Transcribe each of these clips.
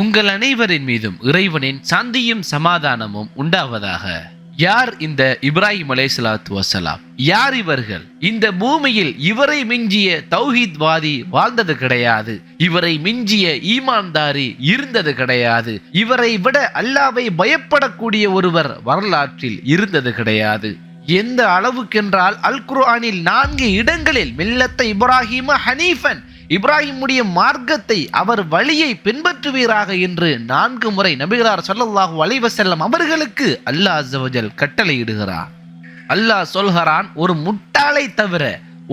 உங்கள் அனைவரின் மீதும் இறைவனின் சாந்தியும் சமாதானமும் உண்டாவதாக. யார் இந்த இப்ராஹிம் அலைஹிஸ்ஸலாத்து வசலாம் யார் இவர்கள்? இந்த பூமியில் இவரை மிஞ்சிய தௌஹீத்வாதி வாழ்ந்தது கிடையாது. இவரை மிஞ்சிய ஈமான்தாரி இருந்தது கிடையாது. இவரை விட அல்லாவை பயப்படக்கூடிய ஒருவர் வரலாற்றில் இருந்தது கிடையாது. எந்த அளவுக்கென்றால் அல் குர்ஆனில் நான்கு இடங்களில் மில்லத்த இப்ராஹிம ஹனீஃபன் இப்ராஹிமுடைய மார்க்கத்தை அவர் வழியை பின்பற்றுவீராக என்று நான்கு முறை நபிகளார் சொல்லல்லாஹு அலைஹி செல்லம் அவர்களுக்கு அல்லாஹ் அஸ்ஸவஜல் கட்டளையிடுகிறார். அல்லாஹ் சொல்கிறான் ஒரு முட்டாளை தவிர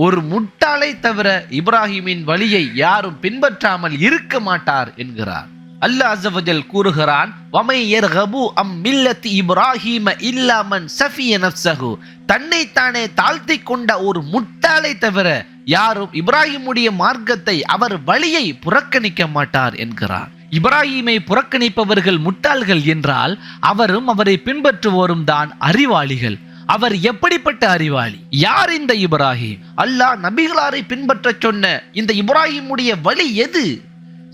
ஒரு முட்டாளை தவிர இப்ராஹிமின் வழியை யாரும் பின்பற்றாமல் இருக்க மாட்டார் என்கிறார். அல்லாஹ் அஸ்ஸவஜல் கூறுகிறான் வமை யர்கபு அம் மில்லத்தி இப்ராஹிம இல்லாமன் சஃபிய நஃப்ஸஹு. தன்னைத்தானே தாழ்த்தி கொண்ட ஒரு முட்டாளை தவிர யாரும் இப்ராஹிமுடைய மார்க்கத்தை அவர் வழியை புறக்கணிக்க மாட்டார் என்கிறார். இப்ராஹிமை புறக்கணிப்பவர்கள் முட்டாள்கள் என்றால் அவரும் அவரை பின்பற்றுவோரும் தான் அறிவாளிகள். அவர் எப்படிப்பட்ட அறிவாளி? யார் இந்த இப்ராஹிம்? அல்லாஹ் நபிகளாரை பின்பற்றச் சொன்ன இந்த இப்ராஹிமுடைய வழி எது?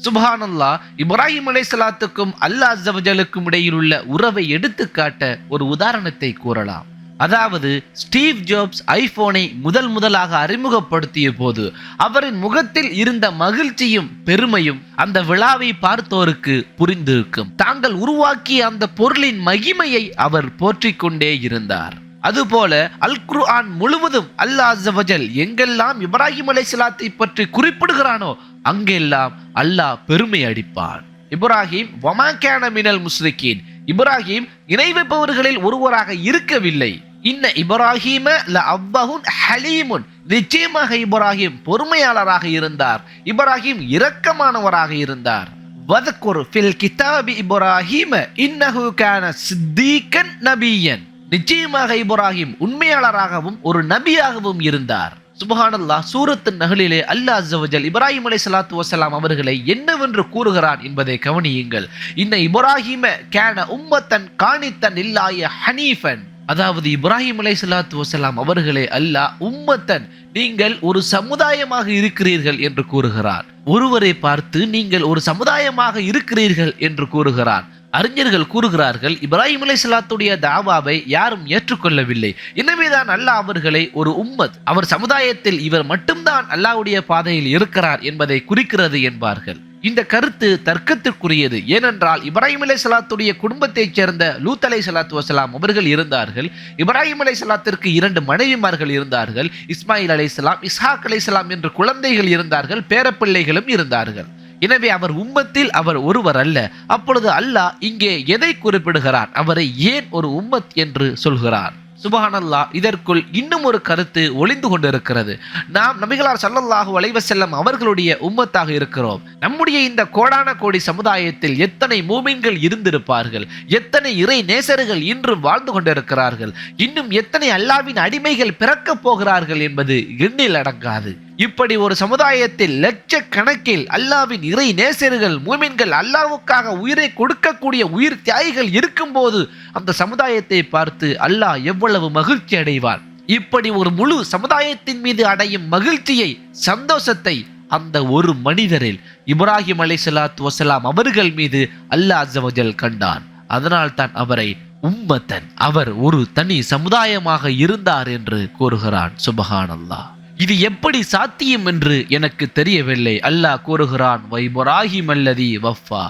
சுபஹானல்லா இப்ராஹிம் அலைஹிஸ்ஸலாத்துக்கும் அல்லாஹ் ஜவஜலுக்கும் இடையில் உள்ள உறவை எடுத்துக்காட்ட ஒரு உதாரணத்தை கூறலாம். அதாவது ஸ்டீவ் ஜாப்ஸ் ஐபோனை முதல் முதலாக அறிமுகப்படுத்திய போது அவரின் முகத்தில் இருந்த மகிழ்ச்சியும் பெருமையும் அந்த விழாவை பார்த்தோருக்கு புரிந்திருக்கும். தாங்கள் உருவாக்கிய அந்த பொருளின் மகிமையை அவர் போற்றிக்கொண்டே இருந்தார். அதுபோல அல் குர்ஆன் முழுவதும் அல்லாஹ் எங்கெல்லாம் இப்ராஹிம் அலைஹிஸ்ஸலாத்தை பற்றி குறிப்பிடுகிறானோ அங்கெல்லாம் அல்லாஹ் பெருமை அடிப்பான். இப்ராஹிம் வமாக்கான மினல் முஸ்ரிக்கீன் இப்ராஹிம் இணை வைப்பவர்களில் ஒருவராக இருக்கவில்லை. இன்ன இப்ராஹிம ல அவ்வஹுன் ஹலீமுன். நிச்சயமாக இப்ராஹிம் பொறுமையாளராக இருந்தார். இப்ராஹிம் இரக்கமானவராக இருந்தார். வதக்குர் ஃபில் கிதாபி இப்ராஹிம இன்னஹு கான சித்தீக்கன் நபியன். நிச்சயமாக இப்ராஹிம் உண்மையாளராகவும் ஒரு நபியாகவும் இருந்தார். சுபஹானல்லா சூரத்தின் நகலிலே அல்லாஹ் ஜவஜல் இப்ராஹிம் அலை சலாத்து வசலாம் அவர்களை என்னவென்று கூறுகிறான் என்பதை கவனியுங்கள். இன்ன இப்ராஹிம கேன உம்மத்தன் காணித்தன் இல்லாய ஹனீஃபன். அதாவது இப்ராஹிம் அலை சலாத்து வசலாம் அவர்களே அல்லாஹ் உம்மத்தன் நீங்கள் ஒரு சமுதாயமாக இருக்கிறீர்கள் என்று கூறுகிறார். ஒருவரை பார்த்து நீங்கள் ஒரு சமுதாயமாக இருக்கிறீர்கள் என்று கூறுகிறார். அறிஞர்கள் கூறுகிறார்கள் இப்ராஹிம் அலை சலாத்துடைய தாவாவை யாரும் ஏற்றுக்கொள்ளவில்லை. எனவேதான் அல்லாஹ் அவர்களை ஒரு உம்மத் அவர் சமுதாயத்தில் இவர் மட்டும்தான் அல்லாஹ்வுடைய பாதையில் இருக்கிறார் என்பதை குறிக்கிறது என்பார்கள். இந்த கருத்து தர்க்கத்திற்குரியது. ஏனென்றால் இப்ராஹிம் அலை சலாத்துடைய குடும்பத்தைச் சேர்ந்த லூத் அலை சலாத்து வசலாம் அவர்கள் இருந்தார்கள். இப்ராஹிம் அலை சலாத்திற்கு இரண்டு மனைவிமார்கள் இருந்தார்கள். இஸ்மாயில் அலை சலாம் இஸ்ஹாக் அலை சலாம் என்று குழந்தைகள் இருந்தார்கள் பேரப்பிள்ளைகளும் இருந்தார்கள். எனவே அவர் உம்மத்தில் அவர் ஒருவர் அல்ல. அப்பொழுது அல்லாஹ் இங்கே எதை குறிப்பிடுகிறார் அவரை ஏன் ஒரு உம்மத் என்று சொல்கிறார் சுபஹானல்லாஹ் இதற்குள் இன்னும் ஒரு கருத்து ஒளிந்து கொண்டிருக்கிறது. நாம் நபிகளார் சல்லல்லாஹு அலைஹி அவர்களுடைய உம்மத்தாக இருக்கிறோம். நம்முடைய இந்த கோடான கோடி சமுதாயத்தில் எத்தனை மூமின்கள் இருந்திருப்பார்கள்? எத்தனை இறை நேசர்கள் இன்றும் வாழ்ந்து கொண்டிருக்கிறார்கள்? இன்னும் எத்தனை அல்லாவின் அடிமைகள் பிறக்கப் போகிறார்கள் என்பது எண்ணில் அடங்காது. இப்படி ஒரு சமுதாயத்தில் லட்சக்கணக்கில் அல்லாவின் இறை நேசர்கள் மூமின்கள் அல்லாவுக்காக உயிரை கொடுக்கக்கூடிய உயிர் தியாகிகள் இருக்கும்போது அந்த சமுதாயத்தை பார்த்து அல்லாஹ் எவ்வளவு மகிழ்ச்சி அடைவார் இப்படி ஒரு முழு சமுதாயத்தின் மீது அடையும் மகிழ்ச்சியை சந்தோஷத்தை அந்த ஒரு மனிதரில் இப்ராஹிம் அலைஹிஸ்ஸலாத்து வசலாம் அவர்கள் மீது அல்லாஹ் அஸ்ஸவஜல் கண்டான். அதனால் தான் அவரை உம்மத்தன் அவர் ஒரு தனி சமுதாயமாக இருந்தார் என்று கூறுகிறான். சுபஹானல்லாஹ். இது எப்படி சாத்தியம் என்று எனக்கு தெரியவில்லை. அல்லாஹ் கூறுகிறான் வைபராஹிம் அல்லதி வஃபா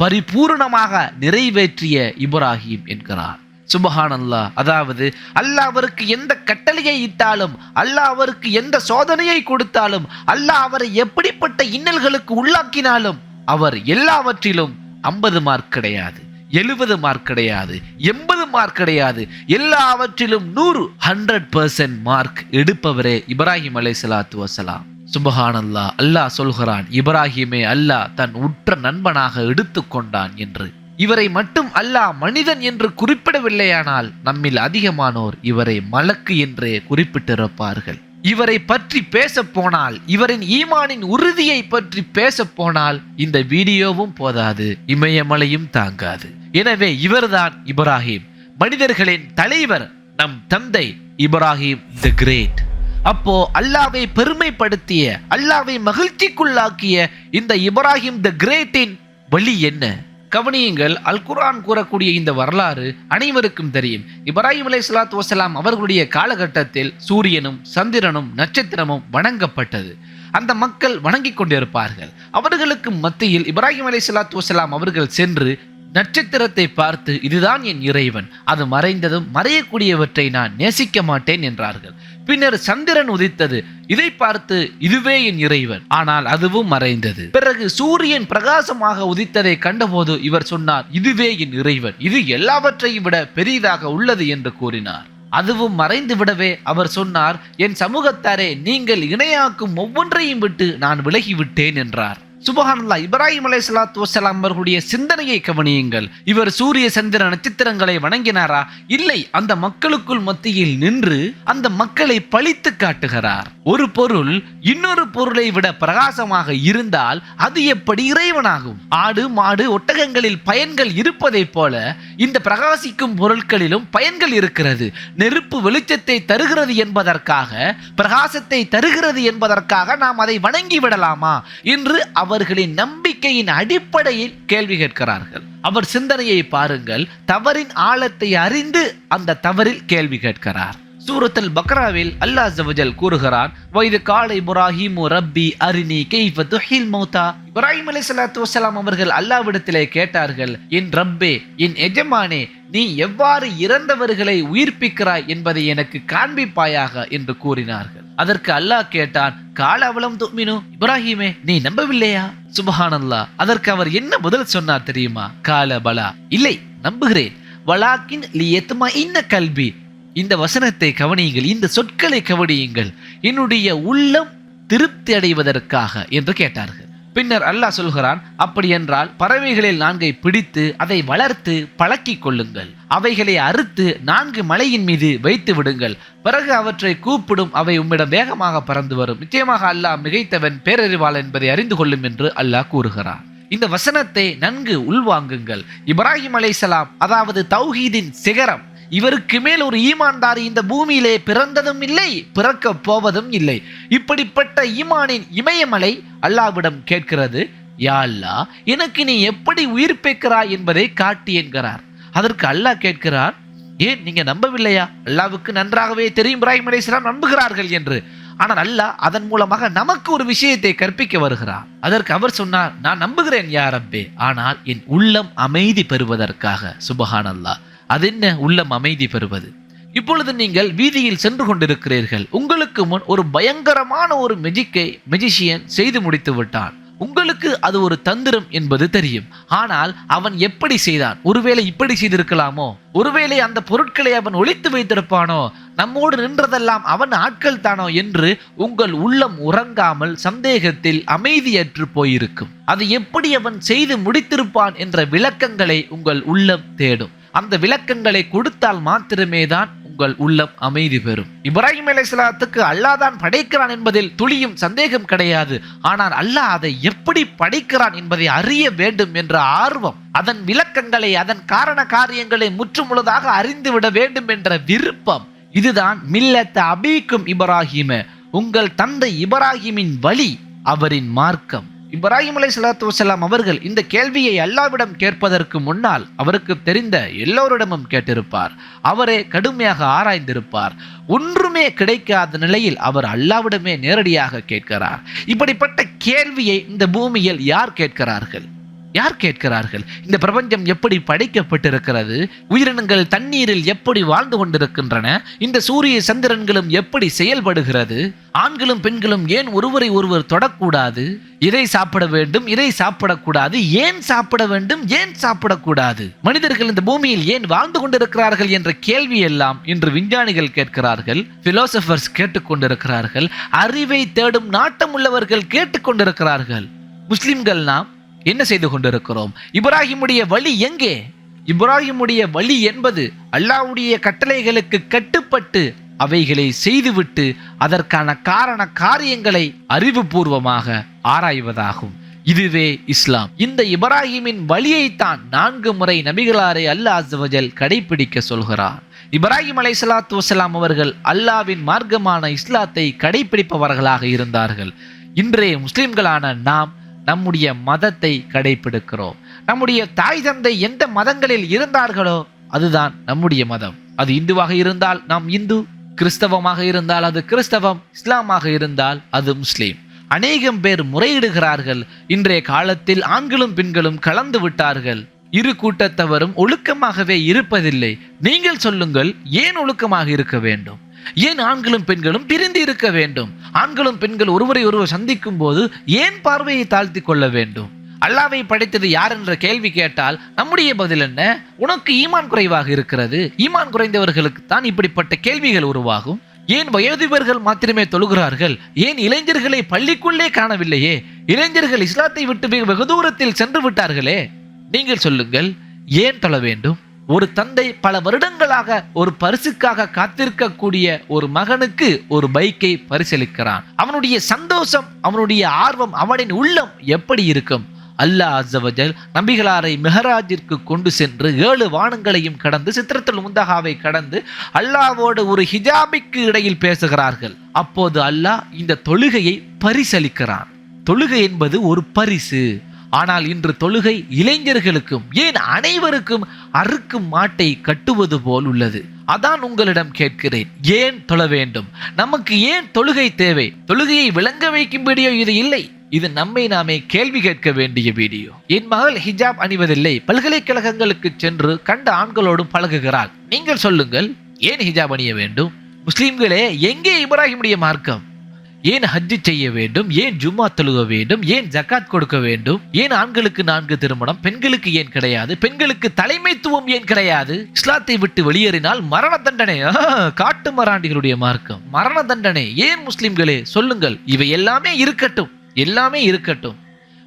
பரிபூர்ணமாக நிறைவேற்றிய இப்ராஹிம் என்கிறார். சுபஹான் அல்லாஹ் அதாவது அல்லாஹ் அவருக்கு எந்த கட்டளையை இட்டாலும் அல்லாஹ் அவருக்கு எந்த சோதனையை கொடுத்தாலும் அல்லாஹ் அவரை எப்படிப்பட்ட இன்னல்களுக்கு உள்ளாக்கினாலும் அவர் எல்லாவற்றிலும் ஐம்பது மார்க் கிடையாது எழுபது மார்க் கிடையாது எண்பது மார்க் கிடையாது. எல்லாவற்றிலும் நூறு ஹண்ட்ரட் பர்சன்ட் மார்க் எடுப்பவரே இப்ராஹிம் அலை சலாத்து வசலாம் சுபஹானல்லா அல்லாஹ் சொல்கிறான் இப்ராஹிமே அல்லாஹ் தன் உற்ற நண்பனாக எடுத்துக்கொண்டான் என்று. இவரை மட்டும் அல்லாஹ் மனிதன் என்று குறிப்பிடவில்லையானால் நம்மில் அதிகமானோர் இவரை மலக்கு என்றே குறிப்பிட்டிருப்பார்கள். இவரை பற்றி பேச போனால் இவரின் ஈமானின் உறுதியை பற்றி பேச போனால் இந்த வீடியோவும் போதாது இமயமலையும் தாங்காது. எனவே இவர்தான் இப்ராஹிம். மனிதர்களின் தலைவர் நம் தந்தை இப்ராஹிம் தி கிரேட். அப்போ அல்லாவை பெருமைப்படுத்திய அல்லாவை மகிழ்ச்சிக்குள்ளாக்கிய இந்த இப்ராஹிம் த கிரேட்டின் வழி என்ன? கவனியுங்கள் அல் குரான் கூறக்கூடிய இந்த வரலாறு அனைவருக்கும் தெரியும். இப்ராஹிம் அலை சலாத்து வசலாம் அவர்களுடைய காலகட்டத்தில் சூரியனும் சந்திரனும் நட்சத்திரமும் வணங்கப்பட்டது. அந்த மக்கள் வணங்கிக் கொண்டிருப்பார்கள். அவர்களுக்கு மத்தியில் இப்ராஹிம் அலை சலாத்து வசலாம் அவர்கள் சென்று நட்சத்திரத்தை பார்த்து இதுதான் என் இறைவன். அது மறைந்ததும் மறையக்கூடியவற்றை நான் நேசிக்க மாட்டேன் என்றார்கள். பின்னர் சந்திரன் உதித்தது இதை பார்த்து இதுவே என் இறைவன். ஆனால் அதுவும் மறைந்தது. பிறகு சூரியன் பிரகாசமாக உதித்ததை கண்டபோது இவர் சொன்னார் இதுவே என் இறைவன். இது எல்லாவற்றையும் விட பெரிதாக உள்ளது என்று கூறினார். அதுவும் மறைந்து விடவே அவர் சொன்னார் என் சமூகத்தாரே நீங்கள் இணையாக்கும் ஒவ்வொன்றையும் விட்டு நான் விலகிவிட்டேன் என்றார். சுபஹானல்லா இப்ராஹிம் அலை சலாத்து வசலாம் அவர்களுடைய சிந்தனையை கவனியுங்கள். இவர் சூரிய சந்திர நட்சத்திரங்களை வணங்கினாரா? இல்லை அந்த மக்களுக்குள் மத்தியில் நின்று அந்த மக்களை பழித்து காட்டுகிறார். ஒரு பொருள் இன்னொரு பொருளை விட பிரகாசமாக இருந்தால் அது எப்படி இறைவனாகும்? ஆடு மாடு ஒட்டகங்களில் பயன்கள் இருப்பதைப் போல இந்த பிரகாசிக்கும் பொருட்களிலும் பயன்கள் இருக்கிறது. நெருப்பு வெளிச்சத்தை தருகிறது என்பதற்காக பிரகாசத்தை தருகிறது என்பதற்காக நாம் அதை வணங்கி விடலாமா? என்று அவர்களின் நம்பிக்கையின் அடிப்படையில் கேள்வி கேட்கிறார்கள். அவர் சிந்தனையை பாருங்கள் தவறின் ஆழத்தை அறிந்து அந்த தவறில் கேள்வி கேட்கிறார். சூரத்தில் பக்ராவில் அல்லாஹ் ஜவஜல் கூறுகிறார் வயது காலை புராஹிமு ரப்பி அரிணி கைஃப துஹில் மௌதா இப்ராஹிம் அலி சலாத்து வசலாம் அவர்கள் அல்லாவிடத்திலே கேட்டார்கள் என் ரப்பே என் எஜமானே நீ எவ்வாறு இறந்தவர்களை உயிர்ப்பிக்கிறாய் என்பதை எனக்கு காண்பிப்பாயாக என்று கூறினார்கள். அதற்கு அல்லாஹ் கேட்டான் கால அவலம் துமினு இப்ராஹிமே நீ நம்பவில்லையா? சுபஹானல்லா. அதற்கு அவர் என்ன முதல் சொன்னார் தெரியுமா? கால பலா. இல்லை நம்புகிறேன். வலாக்கின் லியத்மா இன்ன கல்வி இந்த வசனத்தை கவனியுங்கள் இந்த சொற்களை கவனியுங்கள். என்னுடைய உள்ளம் திருப்தி அடைவதற்காக என்று கேட்டார்கள். பின்னர் அல்லாஹ் சொல்கிறான் அப்படி என்றால் பறவைகளில் நான்கை பிடித்து அதை வளர்த்து பழக்கிக் கொள்ளுங்கள். அவைகளை அறுத்து நான்கு மலையின் மீது வைத்து விடுங்கள். பிறகு அவற்றை கூப்பிடும் அவை உம்மிடம் வேகமாக பறந்து வரும். நிச்சயமாக அல்லாஹ் மிகைத்தவன் பேரறிவாள் என்பதை அறிந்து கொள்ளும் என்று அல்லாஹ் கூறுகிறான். இந்த வசனத்தை நன்கு உள்வாங்குங்கள். இப்ராஹிம் அலைசலாம் அதாவது தௌஹீதின் சிகரம் இவருக்கு மேல் ஒரு ஈமான்தாரி இந்த பூமியிலே பிறந்ததும் இல்லை பிறக்க போவதும் இல்லை. இப்படிப்பட்ட ஈமானின் இமயமலை அல்லாவிடம் கேட்கிறது யா எனக்கு நீ எப்படி உயிர்ப்பிக்கிறாய் என்பதை காட்டி என்கிறார். அதற்கு அல்லாஹ் கேட்கிறார் ஏன் நீங்க நம்பவில்லையா? அல்லாவுக்கு நன்றாகவே தெரியும் இப்ராஹிம் அலைஹிஸ்ஸலாம் நம்புகிறார்கள் என்று. ஆனால் அல்லாஹ் அதன் மூலமாக நமக்கு ஒரு விஷயத்தை கற்பிக்க வருகிறார். அதற்கு அவர் சொன்னார் நான் நம்புகிறேன் யார் அப்பே ஆனால் என் உள்ளம் அமைதி பெறுவதற்காக. சுபஹான் அல்லாஹ் அது என்ன உள்ளம் அமைதி பெறுவது? இப்பொழுது நீங்கள் வீதியில் சென்று கொண்டிருக்கிறீர்கள். உங்களுக்கு முன் ஒரு பயங்கரமான ஒரு மெஜிக்கை மெஜிஷியன் செய்து முடித்து விட்டான். உங்களுக்கு அது ஒரு தந்திரம் என்பது தெரியும். ஆனால் அவன் எப்படி செய்தான்? ஒருவேளை இப்படி செய்திருக்கலாமோ? ஒருவேளை அந்த பொருட்களை அவன் ஒழித்து வைத்திருப்பானோ? நம்மோடு நின்றதெல்லாம் அவன் ஆட்கள் தானோ என்று உங்கள் உள்ளம் உறங்காமல் சந்தேகத்தில் அமைதியற்று போயிருக்கும். அது எப்படி அவன் செய்து முடித்திருப்பான் என்ற விளக்கங்களை உங்கள் உள்ளம் தேடும். அந்த விளக்கங்களை கொடுத்தால் மாத்திரமே தான் உங்கள் உள்ளம் அமைதி பெறும். இப்ராஹிம் சலாத்துக்கு அல்லாஹ் தான் படைக்கிறான் என்பதில் துளியும் சந்தேகம் கிடையாது. ஆனால் அல்லாஹ் அதை எப்படி படைக்கிறான் என்பதை அறிய வேண்டும் என்ற ஆர்வம் அதன் விளக்கங்களை அதன் காரண காரியங்களை முற்றுமுழுதாக அறிந்துவிட வேண்டும் என்ற விருப்பம் இதுதான் மில்லத்த அபீக்கும் இப்ராஹிம. உங்கள் தந்தை இப்ராஹிமின் வழி அவரின் மார்க்கம். இப்ராஹிம் அலை சலாத்து வசலாம் அவர்கள் இந்த கேள்வியை அல்லாவிடம் கேட்பதற்கு முன்னால் அவருக்கு தெரிந்த எல்லோரிடமும் கேட்டிருப்பார். அவரே கடுமையாக ஆராய்ந்திருப்பார். ஒன்றுமே கிடைக்காத நிலையில் அவர் அல்லாவிடமே நேரடியாக கேட்கிறார். இப்படிப்பட்ட கேள்வியை இந்த பூமியில் யார் கேட்கிறார்கள்? யார் கேட்கிறார்கள்? இந்த பிரபஞ்சம் எப்படி படைக்கப்பட்டிருக்கிறது? உயிரினங்கள் தண்ணீரில் எப்படி வாழ்ந்து கொண்டிருக்கின்றன? இந்த சூரிய சந்திரன்களும் எப்படி செயல்படுகிறது? ஆண்களும் பெண்களும் ஏன் ஒருவரை ஒருவர் தொடக்கூடாது? இதை சாப்பிட வேண்டும் இதை சாப்பிடக்கூடாது ஏன் சாப்பிட வேண்டும் ஏன் சாப்பிடக்கூடாது? மனிதர்கள் இந்த பூமியில் ஏன் வாழ்ந்து கொண்டிருக்கிறார்கள் என்ற கேள்வி எல்லாம் இன்று விஞ்ஞானிகள் கேட்கிறார்கள் பிலோசபர்ஸ் கேட்டுக்கொண்டிருக்கிறார்கள் அறிவை தேடும் நாட்டம் உள்ளவர்கள் கேட்டுக்கொண்டிருக்கிறார்கள். முஸ்லிம்கள் நாம் என்ன செய்து கொண்டிருக்கிறோம்? இப்ராஹிமுடைய வழி எங்கே? இப்ராஹிமுடைய வழி என்பது அல்லாஹ்வுடைய கட்டளைகளுக்கு கட்டுப்பட்டு அவைகளை செய்துவிட்டு அதற்கான காரண காரியங்களை அறிவுபூர்வமாக ஆராய்வதாகும். இதுவே இஸ்லாம். இந்த இப்ராஹிமின் வழியைத்தான் நான்கு முறை நபிகளாரை அல்லாஹ் அஸ்வஜல் கடைபிடிக்க சொல்கிறார். இப்ராஹிம் அலை சலாத்து வசலாம் அவர்கள் அல்லாவின் மார்க்கமான இஸ்லாத்தை கடைபிடிப்பவர்களாக இருந்தார்கள். இன்றைய முஸ்லிம்களான நாம் நம்முடைய மதத்தை கடைபிடிக்கிறோம் நம்முடைய தாய் தந்தை எந்த மதங்களில் இருந்தார்களோ அதுதான் நம்முடைய மதம். அது இந்துவாக இருந்தால் நாம் இந்து கிறிஸ்தவமாக இருந்தால் அது கிறிஸ்தவம் இஸ்லாமாக இருந்தால் அது முஸ்லீம். அநேகம் பேர் முறையிடுகிறார்கள் இன்றைய காலத்தில் ஆண்களும் பெண்களும் கலந்து விட்டார்கள். இரு கூட்டத்தவரும் ஒழுக்கமாகவே இருப்பதில்லை. நீங்கள் சொல்லுங்கள் ஏன் ஒழுக்கமாக இருக்க வேண்டும்? ஏன் ஆண்களும் பெண்களும் பிரிந்து இருக்க வேண்டும்? ஆண்களும் பெண்கள் ஒருவரை ஒருவர் சந்திக்கும் போது ஏன் பார்வையை தாழ்த்தி கொள்ள வேண்டும்? அல்லாவை படைத்தது யார் என்ற கேள்வி கேட்டால் நம்முடைய பதில் என்ன? உனக்கு ஈமான் குறைவாக இருக்கிறது. ஈமான் குறைந்தவர்களுக்கு தான் இப்படிப்பட்ட கேள்விகள் உருவாகும். ஏன் வயோதிபர்கள் மாத்திரமே தொழுகிறார்கள்? ஏன் இளைஞர்களை பள்ளிக்குள்ளே காணவில்லையே? இளைஞர்கள் இஸ்லாத்தை விட்டு வெகு வெகு தூரத்தில் சென்று விட்டார்களே? நீங்கள் சொல்லுங்கள் ஏன் தொழ வேண்டும்? ஒரு தந்தை பல வருடங்களாக ஒரு பரிசுக்காக காத்திருக்கக்கூடிய ஒரு மகனுக்கு ஒரு பைக்கை பரிசளிக்கிறான். அவனுடைய சந்தோஷம் அவனுடைய ஆர்வம் அவனின் உள்ளம் எப்படி இருக்கும்? அல்லாஹ் அசவஜல் நபிகளாரை மெஹராஜிற்கு கொண்டு சென்று ஏழு வானங்களையும் கடந்து சித்திரத்தில் முந்தகாவை கடந்து அல்லாவோடு ஒரு ஹிஜாபிக்கு இடையில் பேசுகிறார்கள். அப்போது அல்லாஹ் இந்த தொழுகையை பரிசளிக்கிறான். தொழுகை என்பது ஒரு பரிசு. ஆனால் இன்று தொழுகை இளைஞர்களுக்கும் ஏன் அனைவருக்கும் அறுக்கும் மாட்டை கட்டுவது போல் உள்ளது? அதான் உங்களிடம் கேட்கிறேன். ஏன் தொழ வேண்டும்? நமக்கு ஏன் தொழுகை தேவை? தொழுகையை விளங்க வைக்கும் வீடியோ இது இல்லை. இது நம்மை நாமே கேள்வி கேட்க வேண்டிய வீடியோ. என் மகள் ஹிஜாப் அணிவதில்லை. பல்கலைக்கழகங்களுக்கு சென்று கண்ட ஆண்களோடும் பழகுகிறாள். நீங்கள் சொல்லுங்கள் ஏன் ஹிஜாப் அணிய வேண்டும்? முஸ்லிம்களே எங்கே இப்ராஹிமுடைய மார்க்கம்? ஏன் ஹஜ்ஜு செய்ய வேண்டும்? ஏன் ஜும்மா தொழுக வேண்டும்? ஏன் ஜக்காத் கொடுக்க வேண்டும்? ஏன் ஆண்களுக்கு நான்கு திருமணம்? பெண்களுக்கு ஏன் கிடையாது? பெண்களுக்கு தலைமைத்துவம் ஏன் கிடையாது? இஸ்லாத்தை விட்டு வெளியேறினால் மரண தண்டனை. காட்டு மராண்டிகளுடைய மார்க்கம். மரண தண்டனை. ஏன் முஸ்லிம்களே சொல்லுங்கள். இவை எல்லாமே இருக்கட்டும். எல்லாமே இருக்கட்டும்.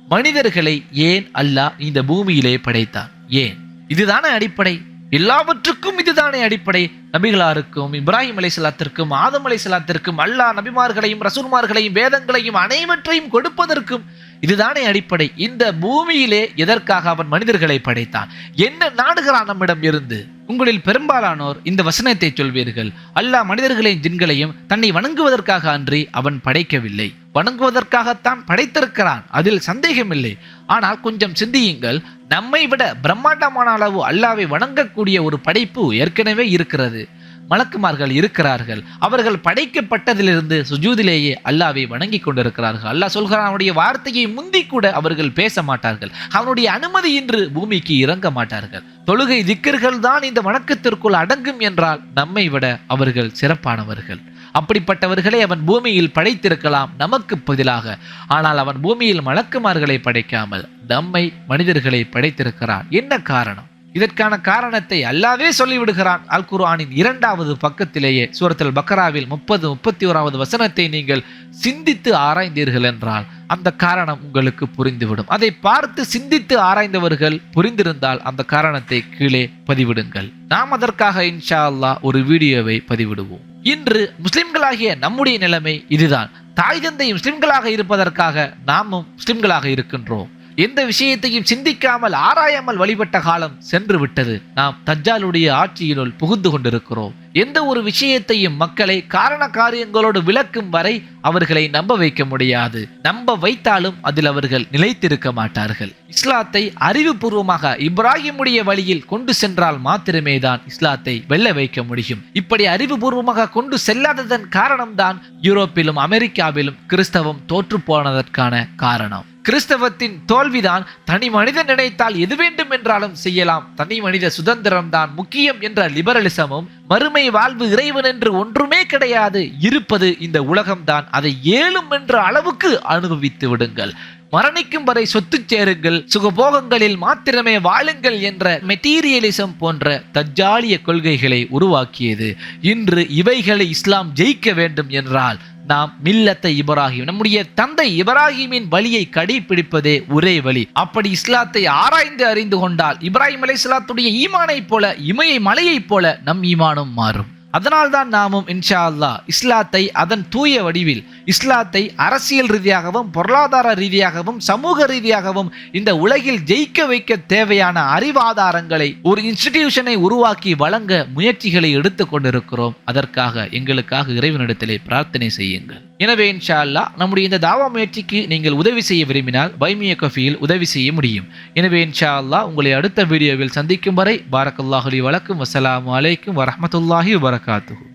மனிதர்களை ஏன் அல்லாஹ் இந்த பூமியிலே படைத்தான்? ஏன்? இதுதானே அடிப்படை. எல்லாவற்றுக்கும் இதுதானே அடிப்படை. நபிகளாருக்கும் இப்ராஹிம் அலைசலாத்திற்கும் ஆதம் அலைசலாத்திற்கும் அல்லாஹ் நபிமார்களையும் ரசூல்மார்களையும் வேதங்களையும் அனைவற்றையும் கொடுப்பதற்கும் இதுதானே அடிப்படை. இந்த பூமியிலே எதற்காக அவன் மனிதர்களை படைத்தான்? என்ன நாடுகிறான் நம்மிடம் இருந்து? உங்களில் பெரும்பாலானோர் இந்த வசனத்தை சொல்வீர்கள். அல்லாஹ் மனிதர்களையும் ஜின்களையும் தன்னை வணங்குவதற்காக அன்றி அவன் படைக்கவில்லை. வணங்குவதற்காகத்தான் படைத்திருக்கிறான். அதில் சந்தேகமில்லை. ஆனால் கொஞ்சம் சிந்தியுங்கள். நம்மை விட பிரம்மாண்டமான அளவு அல்லாவை வணங்கக்கூடிய ஒரு படைப்பு ஏற்கனவே இருக்கிறது. மலக்குமார்கள் இருக்கிறார்கள். அவர்கள் படைக்கப்பட்டதிலிருந்து சுஜூதிலேயே அல்லாவை வணங்கி கொண்டிருக்கிறார்கள். அல்லாஹ் சொல்கிறான் அவனுடைய வார்த்தையை முந்தி கூட அவர்கள் பேச மாட்டார்கள். அவனுடைய அனுமதியின்றி பூமிக்கு இறங்க மாட்டார்கள். தொழுகை திக்கர்கள் தான் இந்த வணக்கத்திற்குள் அடங்கும் என்றால் நம்மை விட அவர்கள் சிறப்பானவர்கள். அப்படிப்பட்டவர்களை அவன் பூமியில் படைத்திருக்கலாம். நமக்கு பதிலாக ஆனால் அவன் பூமியில் மலக்குமார்களை படைக்காமல் நம்மை மனிதர்களை படைத்திருக்கிறான். என்ன காரணம்? இதற்கான காரணத்தை அல்லாவே சொல்லிவிடுகிறான். அல் குர்ஆனின் இரண்டாவது பக்கத்திலேயே சூரத்தில் பக்கராவில் முப்பது முப்பத்தி ஓராவது வசனத்தை நீங்கள் சிந்தித்து ஆராய்ந்தீர்கள் என்றால் அந்த காரணம் உங்களுக்கு புரிந்துவிடும். அதை பார்த்து சிந்தித்து ஆராய்ந்தவர்கள் புரிந்திருந்தால் அந்த காரணத்தை கீழே பதிவிடுங்கள். நாம் அதற்காக இன்ஷா அல்லாஹ் ஒரு வீடியோவை பதிவிடுவோம். இன்று முஸ்லிம்களாகிய நம்முடைய நிலைமை இதுதான். தாய் தந்தை முஸ்லிம்களாக இருப்பதற்காக நாமும் முஸ்லிம்களாக இருக்கின்றோம். எந்த விஷயத்தையும் சிந்திக்காமல் ஆராயாமல் வழிபட்ட காலம் சென்று விட்டது. நாம் தஜ்ஜாலுடைய ஆட்சியினுள் புகுந்து கொண்டிருக்கிறோம். எந்த ஒரு விஷயத்தையும் மக்களை காரண காரியங்களோடு விளக்கும் வரை அவர்களை நம்ப வைக்க முடியாது. நம்ப வைத்தாலும் அதில் அவர்கள் நிலைத்திருக்க மாட்டார்கள். இஸ்லாத்தை அறிவுபூர்வமாக இப்ராஹிமுடைய வழியில் கொண்டு சென்றால் மாத்திரமே தான் இஸ்லாத்தை வெல்ல வைக்க முடியும். இப்படி அறிவுபூர்வமாக கொண்டு செல்லாததன் காரணம்தான் யூரோப்பிலும் அமெரிக்காவிலும் கிறிஸ்தவம் தோற்று போனதற்கான காரணம். கிறிஸ்தவத்தின் தோல்விதான் தனி மனிதன் நினைத்தால் எது வேண்டும் என்றாலும் செய்யலாம். தனி மனித சுதந்திரம் தான் முக்கியம் என்ற லிபரலிசமும் மறுமை வாழ்வு இறைவன் என்று ஒன்றுமே கிடையாது. இருப்பது இந்த உலகம்தான் அதை ஏழும் என்ற அளவுக்கு அனுபவித்து விடுங்கள். மரணிக்கும் வரை சொத்து சேருங்கள் சுகபோகங்களில் மாத்திரமே வாழுங்கள் என்ற மெட்டீரியலிசம் போன்ற தஜ்ஜாலிய கொள்கைகளை உருவாக்கியது. இன்று இவைகளை இஸ்லாம் ஜெயிக்க வேண்டும் என்றால் நாம் மில்லத்தை இப்ராஹிம் நம்முடைய தந்தை இப்ராஹிமின் வழியை கடைபிடிப்பதே ஒரே வழி. அப்படி இஸ்லாத்தை ஆராய்ந்து அறிந்து கொண்டால் இப்ராஹிம் அலை இஸ்லாத்துடைய ஈமானைப் போல இமையை மலையைப் போல நம் ஈமானும் மாறும். அதனால்தான் நாமும் இன்ஷா அல்லா இஸ்லாத்தை அதன் தூய வடிவில் இஸ்லாத்தை அரசியல் ரீதியாகவும் பொருளாதார ரீதியாகவும் சமூக ரீதியாகவும் இந்த உலகில் ஜெயிக்க வைக்க தேவையான அறிவாதாரங்களை ஒரு இன்ஸ்டிடியூஷனை உருவாக்கி வழங்க முயற்சிகளை எடுத்துக் கொண்டிருக்கிறோம். அதற்காக எங்களுக்காக இறைவனிடத்திலே பிரார்த்தனை செய்யுங்கள். எனவே இன்ஷா அல்லாஹ் நம்முடைய இந்த தாவா முயற்சிக்கு நீங்கள் உதவி செய்ய விரும்பினால் பைமிய கஃபியில் உதவி செய்ய முடியும். எனவே இன்ஷா அல்லாஹ் உங்களை அடுத்த வீடியோவில் சந்திக்கும் வரை பாரக்கல்லாஹுலி வழக்கும் வசலாம் அலைக்கும் வரமத்துல்லாஹி வரகாத்து